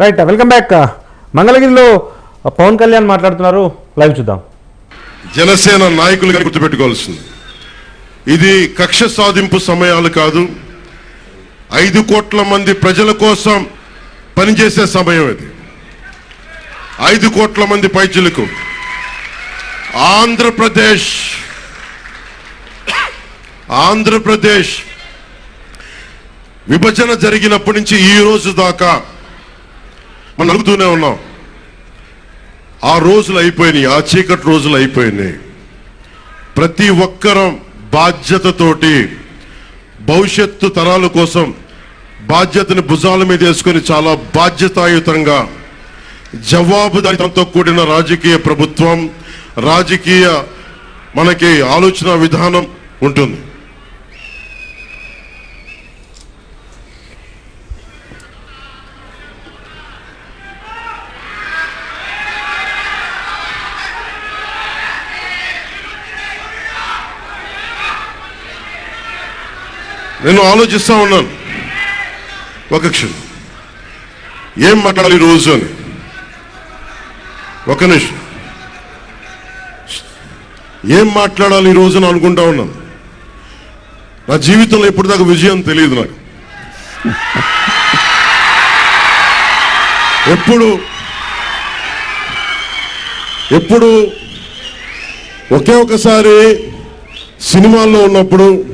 Right welcome back మంగళగిరిలో పవన్ కళ్యాణ్ మాట్లాడుతున్నారు. Live చూద్దాం. జనసేన నాయకులుగా గుర్తుపెట్టుకోవాల్సింది. ఇది కక్ష సాధింపు సమయాలు కాదు. ఐదు కోట్ల మంది ప్రజల కోసం పనిచేసే సమయం ఇది. ఐదు కోట్ల మంది పైచులకు ఆంధ్రప్రదేశ్ ఆంధ్రప్రదేశ్ విభజన జరిగినప్పటి నుంచి ఈ రోజు దాకా మనం అడుగుతూనే ఉన్నాం. ఆ రోజులు అయిపోయినాయి ఆ చీకటి రోజులు అయిపోయినాయి. ప్రతి ఒక్కరం బాధ్యతతోటి భవిష్యత్తు తరాల కోసం బాధ్యతని భుజాల మీద వేసుకొని చాలా బాధ్యతాయుతంగా జవాబుదారితంతో కూడిన రాజకీయ ప్రభుత్వం రాజకీయ మనకి ఆలోచన విధానం ఉంటుంది. నేను ఆలోచిస్తూ ఉన్నాను. ఒక క్షణం. ఏం మాట్లాడాలి ఈ రోజు అని? ఒక నిమిషం. ఏం మాట్లాడాలి ఈ రోజు అని అనుకుంటా ఉన్నాను. నా జీవితంలో ఎప్పటిదాకా విజయం తెలియదు నాకు. ఎప్పుడు ఎప్పుడు ఒకే ఒకసారి సినిమాల్లో ఉన్నప్పుడు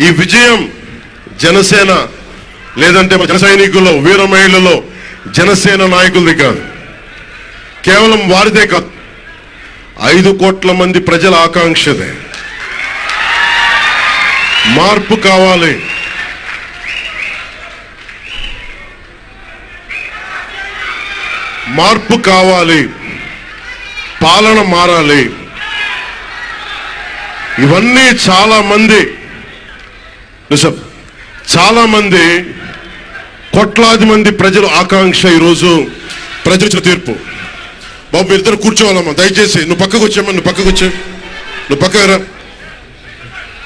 ఈ విజయం జనసేన లేదంటే మన జన సైనికుల్లో వీర మహిళల్లో జనసేన నాయకులది కాదు. కేవలం వారిదే కాదు. ఐదు కోట్ల మంది ప్రజల ఆకాంక్షదే. మార్పు కావాలి. మార్పు కావాలి. పాలన మారాలి. ఇవన్నీ చాలా మంది నిజం. చాలా మంది కోట్లాది మంది ప్రజల ఆకాంక్ష ఈరోజు ప్రజల ఇచ్చిన తీర్పు. బాబు మీరు ఇద్దరు కూర్చోవాలమ్మా దయచేసి. నువ్వు పక్కకు వచ్చామ్మా నువ్వు పక్కకు వచ్చా. నువ్వు పక్కకు రా.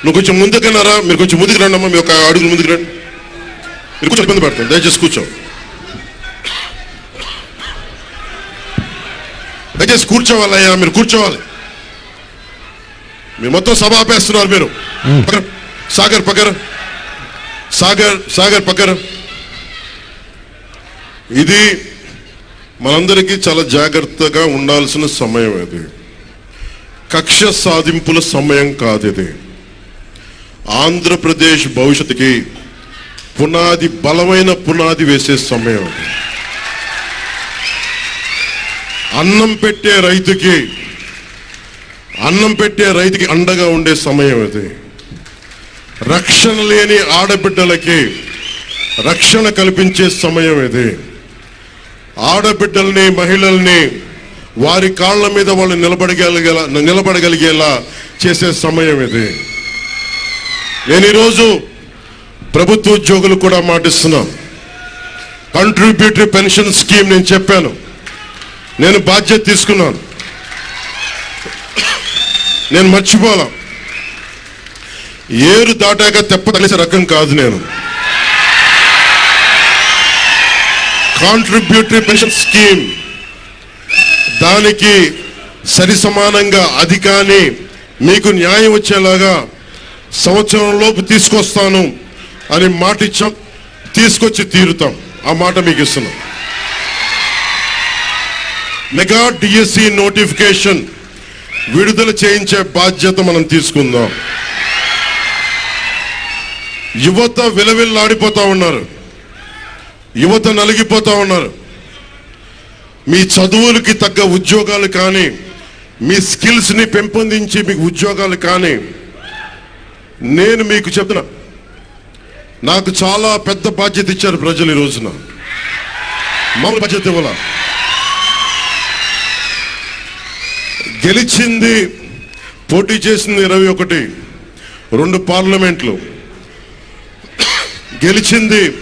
నువ్వు కొంచెం ముందుకన్నారా మీరు కొంచెం ముందుకు రండి అమ్మా మీ ఒక అడుగులు ముందుకు రండి. మీరు కొంచెం ఇబ్బంది పడతాను దయచేసి కూర్చో. దయచేసి కూర్చోవాలయ్యా మీరు కూర్చోవాలి. మీరు మొత్తం సభ ఆపేస్తున్నారు మీరు. సాగర్ పకర్ సాగర్ సాగర్ పకర్. ఇది మనందరికీ చాలా జాగ్రత్తగా ఉండాల్సిన సమయం ఇది. కక్ష సాధింపుల సమయం కాదు ఇది. ఆంధ్రప్రదేశ్ భవిష్యత్తుకి పునాది బలమైన పునాది వేసే సమయం ఇది. అన్నం పెట్టే రైతుకి అన్నం పెట్టే రైతుకి అండగా ఉండే సమయం ఇది. రక్షణ లేని ఆడబిడ్డలకి రక్షణ కల్పించే సమయం ఇది. ఆడబిడ్డల్ని మహిళల్ని వారి కాళ్ళ మీద వాళ్ళు నిలబడగలిగేలా నిలబడగలిగేలా చేసే సమయం ఇది. నేను ఈరోజు ప్రభుత్వ ఉద్యోగులు కూడా మాటిస్తున్నాం. కంట్రిబ్యూటరీ పెన్షన్ స్కీమ్ నేను చెప్పాను. నేను బాధ్యత తీసుకున్నాను. నేను మర్చిపోలా. ఏరు దాటాక తెప్ప తగిలేసే రకం కాదు నేను. కాంట్రిబ్యూటరీ పెన్షన్ స్కీమ్ దానికి సరి సమానంగా అది కానీ మీకు న్యాయం వచ్చేలాగా సంవత్సరంలోపు తీసుకొస్తాను అని మాట ఇచ్చాం. తీసుకొచ్చి తీరుతాం. ఆ మాట మీకు ఇస్తున్నాం. మెగా డిఎస్సి నోటిఫికేషన్ విడుదల చేయించే బాధ్యత మనం తీసుకుందాం. యువత విలవిల్లాడిపోతూ ఉన్నారు. యువత నలిగిపోతూ ఉన్నారు. మీ చదువులకి తగ్గ ఉద్యోగాలు కానీ మీ స్కిల్స్ని పెంపొందించి మీకు ఉద్యోగాలు కానీ నేను మీకు చెప్తున్నా నాకు చాలా పెద్ద బాధ్యత ఇచ్చారు ప్రజలు ఈ రోజున. మామూలు బాధ్యత ఇవ్వాల? గెలిచింది పోటీ చేసింది ఇరవై ఒకటి రెండు పార్లమెంట్లు. గెలిచింది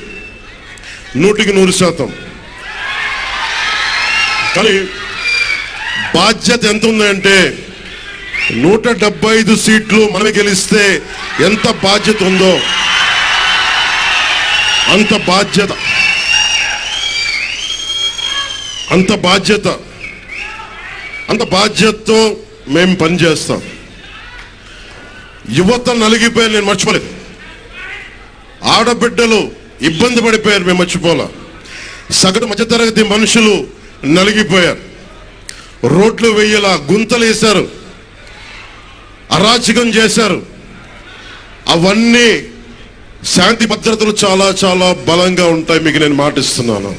నూటికి నూరు శాతం. కానీ బాధ్యత ఎంత ఉందంటే నూట డెబ్బై ఐదు సీట్లు మనమే గెలిస్తే ఎంత బాధ్యత ఉందో అంత బాధ్యత. అంత బాధ్యత. అంత బాధ్యతతో మేము పనిచేస్తాం. యువత నలిగిపోయి నేను మర్చిపోలేదు. ఆడబిడ్డలు ఇబ్బంది పడిపోయారు మేము మర్చిపోలే. సగటు మధ్యతరగతి మనుషులు నలిగిపోయారు. రోడ్లు వెయ్యేలా గుంతలు వేశారు. అరాచకం చేశారు. అవన్నీ శాంతి భద్రతలు చాలా చాలా బలంగా ఉంటాయి మీకు నేను మాటిస్తున్నాను.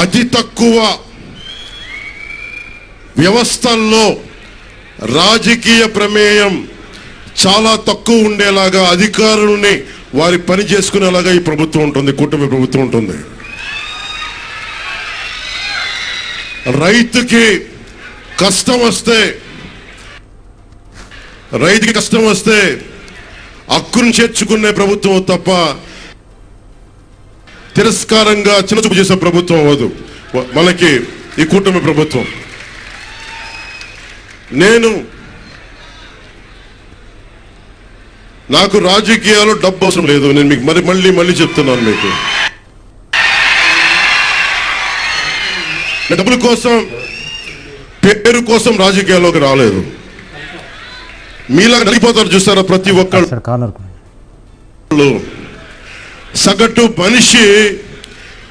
అతి తక్కువ వ్యవస్థల్లో రాజకీయ ప్రమేయం చాలా తక్కువ ఉండేలాగా అధికారులని వారి పని చేసుకునేలాగా ఈ ప్రభుత్వం ఉంటుంది కూటమి ప్రభుత్వం ఉంటుంది. రైతుకి కష్టం వస్తే రైతుకి కష్టం వస్తే హక్కును చేర్చుకునే ప్రభుత్వం తప్ప తిరస్కారంగా చిన్నచూపు చేసే ప్రభుత్వం అవ్వదు. మనకి ఈ కూటమి ప్రభుత్వం. నేను నాకు రాజకీయాలు డబ్బు అవసరం లేదు. నేను మీకు మరి మళ్ళీ మళ్ళీ చెప్తున్నాను మీకు. డబ్బుల కోసం పేరు కోసం రాజకీయాల్లోకి రాలేదు. మీలాగా నలిగిపోతారు చూస్తారా ప్రతి ఒక్కళ్ళు? సగటు మనిషి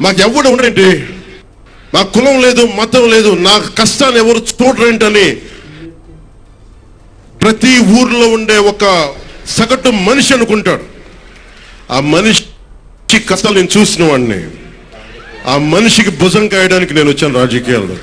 మాకు ఎవడు ఉండేంటి నా కులం లేదు మతం లేదు నా కష్టాన్ని ఎవరు చూడరేంటని ప్రతి ఊర్లో ఉండే ఒక సగటు మనిషి అనుకుంటాడు. ఆ మనిషి కథలు నేను చూసిన వాడిని. ఆ మనిషికి భుజం కాయడానికి నేను వచ్చాను రాజకీయాల్లో.